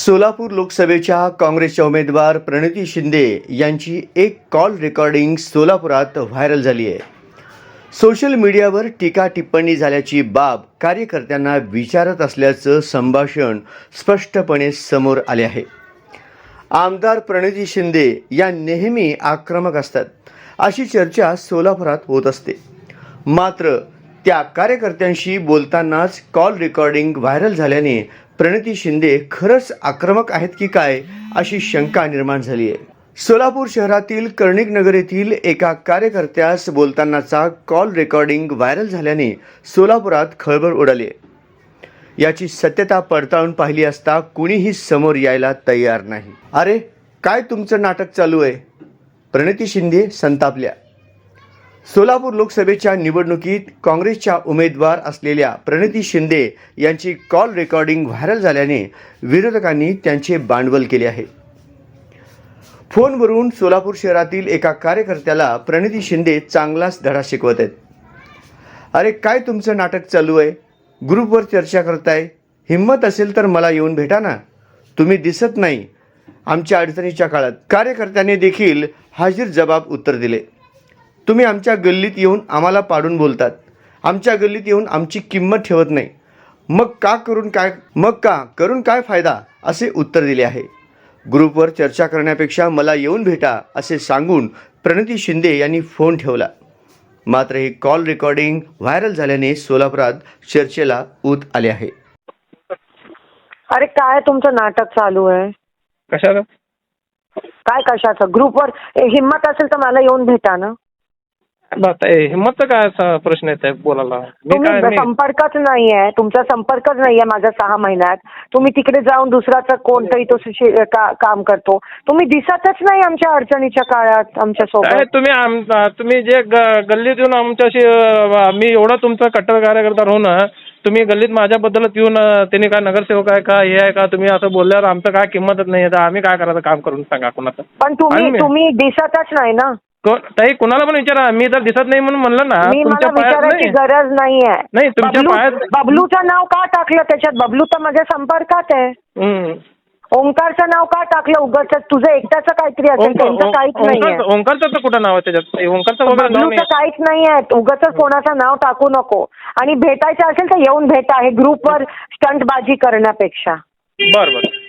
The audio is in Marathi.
सोलापूर लोकसभेच्या काँग्रेसच्या उमेदवार प्रणिती शिंदे यांची एक कॉल रेकॉर्डिंग सोलापुरात व्हायरल झाली आहे. सोशल मीडियावर टीका टिप्पणी झाल्याची बाब कार्यकर्त्यांना विचारत असल्याचं संभाषण स्पष्टपणे समोर आले आहे. आमदार प्रणिती शिंदे या नेहमी आक्रमक असतात अशी चर्चा सोलापुरात होत असते. मात्र त्या कार्यकर्त्यांशी बोलतानाच कॉल रेकॉर्डिंग व्हायरल झाल्याने प्रणिती शिंदे खरंच आक्रमक आहेत की काय अशी शंका निर्माण झाली आहे. सोलापूर शहरातील कर्णिक नगर येथील एका कार्यकर्त्यास बोलतानाचा कॉल रेकॉर्डिंग व्हायरल झाल्याने सोलापुरात खळबळ उडाली आहे. याची सत्यता पडताळून पाहिली असता कुणीही समोर यायला तयार नाही. अरे काय तुमचं नाटक चालू आहे? प्रणिती शिंदे संतापल्या. सोलापूर लोकसभेच्या निवडणुकीत काँग्रेसच्या उमेदवार असलेल्या प्रणिती शिंदे यांची कॉल रेकॉर्डिंग व्हायरल झाल्याने विरोधकांनी त्यांचे बांडवल केले आहे. फोनवरून सोलापूर शहरातील एका कार्यकर्त्याला प्रणिती शिंदे चांगलाच धडा शिकवत आहेत. अरे काय तुमचं नाटक चालू आहे? ग्रुपवर चर्चा करताय? हिंमत असेल तर मला येऊन भेटा ना. तुम्ही दिसत नाही आमच्या अडचणीच्या काळात. कार्यकर्त्याने देखील हाजीर जबाब उत्तर दिले. तुम्ही आमच्या गल्लीत येऊन आम्हाला पाडून बोलतात. आमच्या गल्लीत येऊन आमची किंमत ठेवत नाही. मग का करून काय मग का करून काय फायदा? असे उत्तर दिले आहे. ग्रुपवर चर्चा करण्यापेक्षा मला येऊन भेटा असे सांगून प्रणिती शिंदे यांनी फोन ठेवला. मात्र हे कॉल रेकॉर्डिंग व्हायरल झाल्याने सोलापुरात चर्चेला ऊत आले आहे. अरे काय तुमचं नाटक चालू आहे? कशाला? काय कशाचं? ग्रुपवर ए, हिंमत असेल तर मला येऊन भेटा ना. हिंमतचा काय असा प्रश्न येत आहे बोलायला? मी तुम्ही काय मी संपर्कच नाहीये. तुमचा संपर्कच नाहीये माझ्या सहा महिन्यात. तुम्ही तिकडे जाऊन दुसराचा कोणतरी तो का- काम करतो. तुम्ही दिसतच नाही आमच्या अडचणीच्या काळात आमच्या काय सोबत तुम्ही आम- तुम्ही जे ग- गल्लीत येऊन आमच्याशी अं, मी एवढा तुमचा कट्टर कार्यकर्ता राहून तुम्ही गल्लीत माझ्याबद्दलच येऊन अं, त्यांनी काय नगरसेवक आहे का हे आहे का तुम्ही असं बोलल्यावर आमचं काय किंमतच नाही आहे तर आम्ही काय करायचं काम करून सांगा कुणाचं? पण तुम्ही आणि मी- तुम्ही दिसतच नाही ना. ताई कुणाला पण विचारा. मी जर दिसत नाही म्हणून म्हणलं ना. मी मला तुमच्या पायात विचारायची नाही गरज नाहीये. नाही, तुमच्या बबलू- पायात- बबलूचं नाव का टाकलं? त्याच्यात बबलू तर माझ्या संपर्कात आहे. हम्म. ओंकारचं नाव का टाकलं? उगाच तुझं एकट्याचं काहीतरी असेल ओंकार त्यांचं काहीच नाहीये. ओंकार- ओंकारचं तर कुठं नाव आहे त्याच्यात? ओंकारचं वगैरे नाव नाही बबलूचं काहीच नाहीये. उगाच कोणाचं नाव टाकू नको. आणि भेटायचं असेल तर येऊन भेटा. हे ग्रुपवर स्टंटबाजी करण्यापेक्षा. बरं बरं.